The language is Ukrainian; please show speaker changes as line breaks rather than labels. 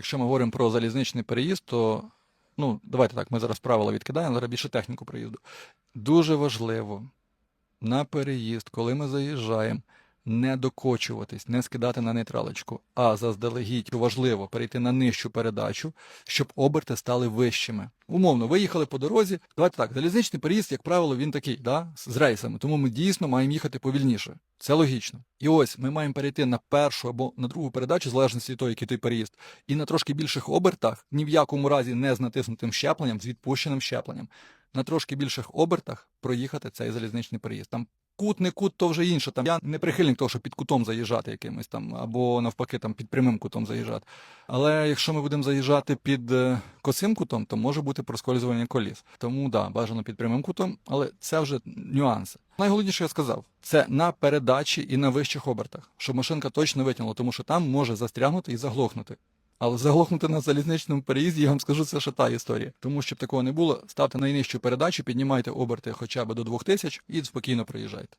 Якщо ми говоримо про залізничний переїзд, то ну, давайте так, ми зараз правила відкидаємо, зараз більше техніку приїзду. Дуже важливо на переїзд, коли ми заїжджаємо, не докочуватись, не скидати на нейтралочку, а заздалегідь важливо перейти на нижчу передачу, щоб оберти стали вищими. Умовно, виїхали по дорозі. Давайте так, залізничний переїзд, як правило, він такий, да, з рейсами, тому ми дійсно маємо їхати повільніше. Це логічно. І ось ми маємо перейти на першу або на другу передачу, в залежності від того, який той переїзд, і на трошки більших обертах, ні в якому разі не з натиснутим щепленням, з відпущеним щепленням, на трошки більших обертах проїхати цей залізничний переїзд. Там кут, не кут, то вже інше. Там я не прихильник того, що під кутом заїжджати якимось там, або навпаки, там під прямим кутом заїжджати. Але якщо ми будемо заїжджати під е, косим кутом, то може бути проскользування коліс. Тому да, бажано під прямим кутом, але це вже нюанси. Найголовніше я сказав, це на передачі і на вищих обертах, щоб машинка точно витягнула, тому що там може застрягнути і заглохнути. Але заглохнути на залізничному переїзді, я вам скажу, це ще та історія. Тому щоб такого не було, ставте найнижчу передачу, піднімайте оберти хоча б до 2000 і спокійно проїжджайте.